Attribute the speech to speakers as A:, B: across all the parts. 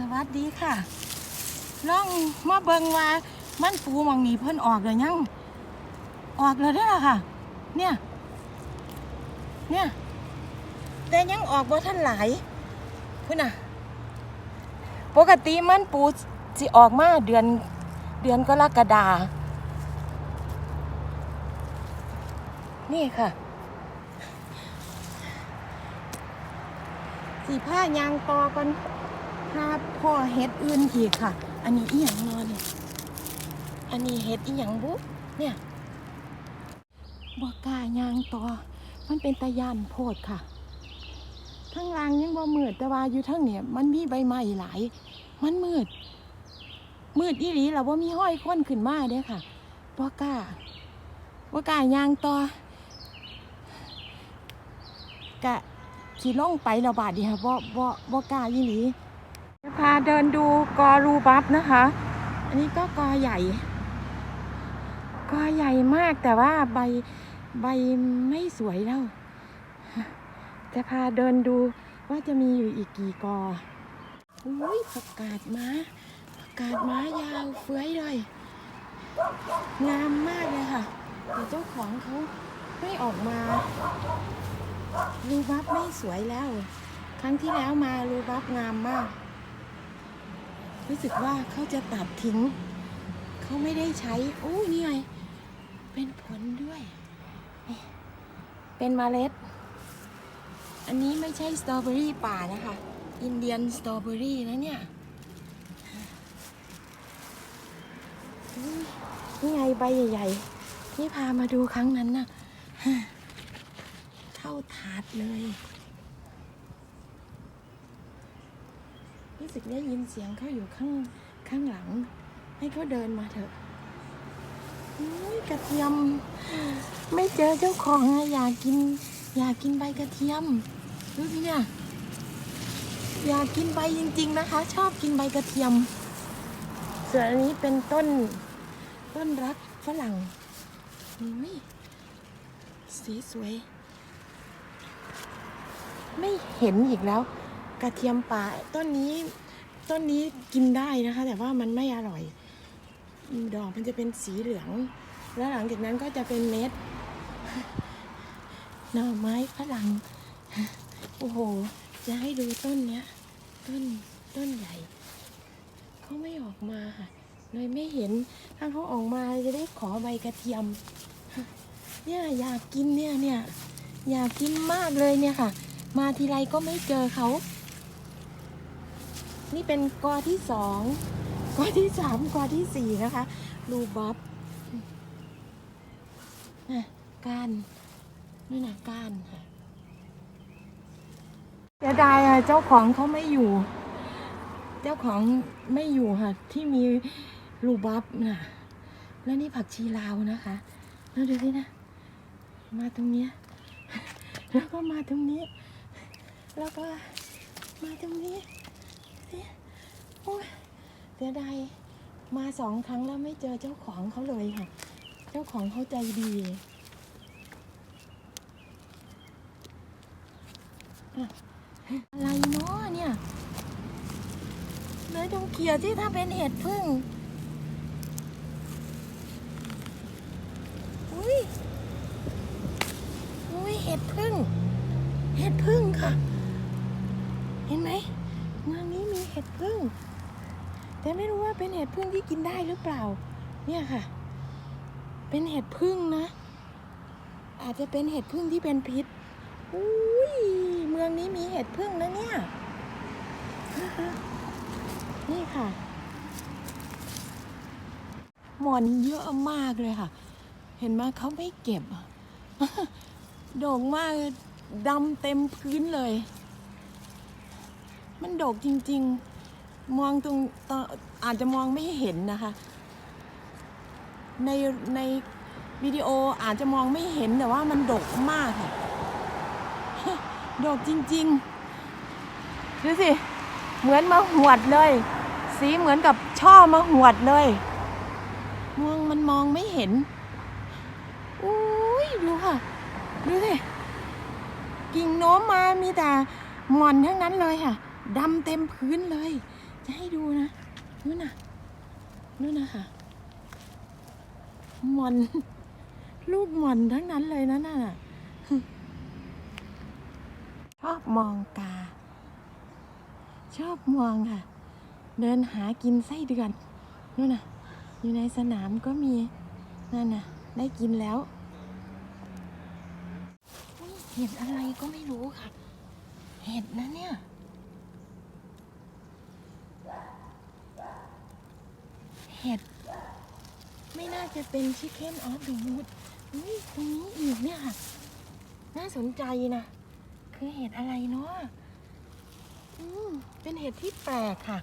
A: สวัสดีค่ะลองมาเบิงว่ามันปูมองนี้เพิ่นออกแล้วยัง ออกแล้วได้ละค่ะ เนี่ย เนี่ย แต่ยังออกบ่ทันหลายพุ่นน่ะ ปกติมันปูสิออกมาเดือนเดือนกรกฎานี่ค่ะสีผ้ายางตอกัน หาพ่อเห็ดอื่นอีกค่ะ อันนี้อีหยังนอนนี่อันนี้เห็ดอีหยังบุ๊เนี่ยบ่กล้ายางตอมันเป็นตะยานโพดค่ะทั้งลางยังบ่มืดแต่ว่าอยู่ทั้งเนี่ย มันมีใบไม้หลาย มันมืด มืดอีหลีแล้วว่ามีห้อยค้นขึ้นมาเด้อค่ะบ่กล้าบ่กล้ายางตอกะขี่ล่องไปแล้วบาดดีค่ะบ่บ่บ่กล้ายี่หลี จะพาเดินดูกอรูบับนะคะ อันนี้ก็กอใหญ่ กอใหญ่มากแต่ว่าใบใบไม่สวยแล้ว จะพาเดินดูว่าจะมีอยู่อีกกี่กออุ้ยประกาศม้าประกาศม้ายาวเฟื้อยเลย งามมากเลยค่ะแต่เจ้าของเขาไม่ออกมารูบับไม่สวยแล้ว ครั้งที่แล้วมารูบับงามมาก รู้สึกว่าเขาจะตัดทิ้ง เขาไม่ได้ใช้โอ้นี่ไงเป็นผลด้วย เป็นมเมล็ด อันนี้ไม่ใช่สตรอเบอรี่ป่านะคะ อินเดียนสตรอเบอรี่นะเนี่ยอุ๊ยนี่ไงใบใหญ่ๆ ที่พามาดูครั้งนั้นน่ะ เท่าถาดเลย สึกได้ยินเสียงเขาอยู่ข้างข้างหลัง ให้เขาเดินมาเถอะกระเทียม ไม่เจอเจ้าของอะอยากกิน อยากกินใบกระเทียมดูสิเนี่ยอยากกินใบจริง ๆนะคะ ชอบกินใบกระเทียม ส่วนอันนี้เป็นต้นต้นรักฝรั่งอุ้ยสีสวย ไม่เห็นอีกแล้ว กระเทียมป่าต้นนี้ ต้นนี้กินได้นะคะ แต่ว่ามันไม่อร่อย ดอกมันจะเป็นสีเหลือง แล้วหลังจากนั้นก็จะเป็นเม็ดหน่อไม้ฝรั่งโอ้โห จะให้ดูต้นเนี้ย ต้นต้นใหญ่เขาไม่ออกมาค่ะเลยไม่เห็นถ้าเขาออกมาจะได้ขอใบกระเทียม เนี่ยอยากกินเนี่ยเนี่ยอยากกินมากเลยเนี่ยค่ะ มาทีไรก็ไม่เจอเขา นี่เป็นกอที่สองกอที่สามกอที่สี่นะคะรูบับน่ะก้านนี่นะก้านค่ะเสียดายอะเจ้าของเขาไม่อยู่ เจ้าของไม่อยู่ค่ะ ที่มีรูบับน่ะแล้วนี่ผักชีลาวนะคะ แล้วดูสินะ มาตรงเนี้ยแล้วก็มาตรงนี้ แล้วก็มาตรงนี้ โอ้ยเสียดายมาสองครั้งแล้วไม่เจอเจ้าของเขาเลยค่ะ เจ้าของเขาใจดีอะไรเนาะเนี่ยเลยต้องเขียที่ถ้าเป็นเห็ดพึ่ง อุ้ย อุ้ยเห็ดพึ่ง เห็ดพึ่งค่ะ เห็นไหมเมืองนี้มีเห็ดพึ่ง แต่ไม่รู้ว่า เป็นเห็ดพึ่งที่กินได้หรือเปล่า เนี่ยค่ะ เป็นเห็ดพึ่งนะ อาจจะเป็นเห็ดพึ่งที่เป็นพิษอุ้ยเมืองนี้มีเห็ดพึ่งนะเนี่ยนี่ค่ะหมอนเยอะมากเลยค่ะ เห็นไหมเขาไม่เก็บโด่งมากดำเต็มพื้นเลย มันโดกจริง ๆ มองตรงต อาจจะมองไม่เห็นนะคะ ในในวิดีโออาจจะมองไม่เห็นแต่ว่ามันดกมากค่ะดกจริงๆดูสิเหมือนมาหวดเลย สีเหมือนกับช่อมาหวดเลยมองมันมองไม่เห็นอุ้ยดูค่ะ ดูสิกิ่งโน้มมามีแต่หมอนทั้งนั้นเลยค่ะดำเต็มพื้นเลย จะให้ดูนะ นู่นน่ะนู่นนะค่ะมอนรูปมอนทั้งนั้นเลยนะน่ะชอบมองกา ชอบมองค่ะ เดินหากินไส้เดือนนู่นน่ะ อยู่ในสนามก็มีนั่นน่ะ ได้กินแล้วเห็ดอะไรก็ไม่รู้ค่ะ เห็ดนะเนี่ย เห็ด ไม่น่าจะเป็นชิคเก้นออฟเดอะมูดอุ้ยตรงนี้อีกเนี่ยค่ะ น่าสนใจนะ คือเห็ดอะไรเนาะอืมเป็นเห็ดที่แปลกค่ะ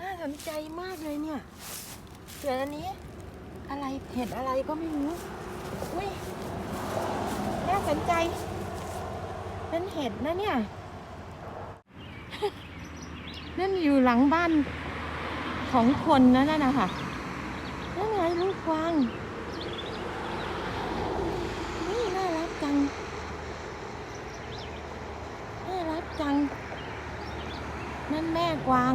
A: น่าสนใจมากเลยเนี่ยส่วนอันนี้ อะไรเห็ดอะไรก็ไม่รู้ อุ้ย น่าสนใจ เป็นเห็ดนะเนี่ย นั่นอยู่หลังบ้านของคนนะนั่นนะคะนั่นไงลูกกวาง นี่น่ารักจัง น่ารักจัง นั่นแม่กวาง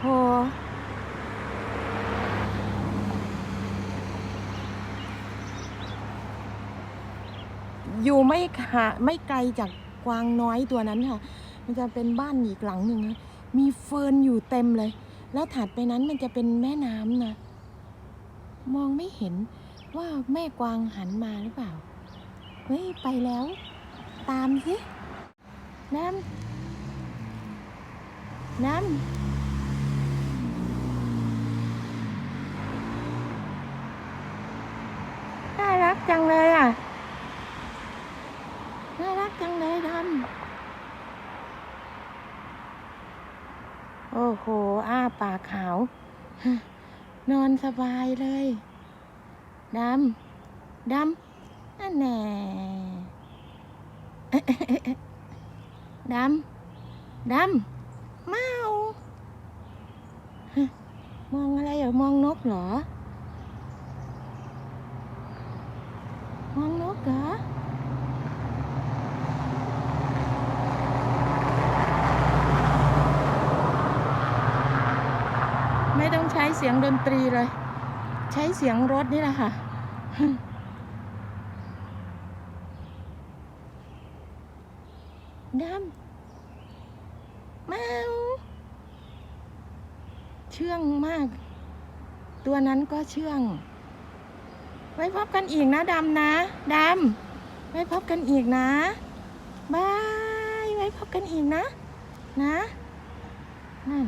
A: โหอยู่ไม่ขาไม่ไกลจาก กวางน้อยตัวนั้นค่ะ มันจะเป็นบ้านอีกหลังหนึ่งนะมีเฟิร์นอยู่เต็มเลย แล้วถัดไปนั้นมันจะเป็นแม่น้ำนะมองไม่เห็นว่าแม่กวางหันมาหรือเปล่า เฮ้ย ไปแล้ว ตามสิน้ำน้ำ น่ารักจังเลยอะ น่ารักจังเลยดำ โห อ้าปากขาว นอนสบายเลย ดำ ดำนั่นแน่ดำ ดำเมามองอะไรเหรอ มองนกเหรอ มองนกเหรอ ไม่ต้องใช้เสียงดนตรีเลย ใช้เสียงรถนี่แหละค่ะ ดำเมาเชื่องมาก ตัวนั้นก็เชื่อง ไว้พบกันอีกนะดำนะ ดำ ไว้พบกันอีกนะ บาย ไว้พบกันอีกนะ นะ นั่น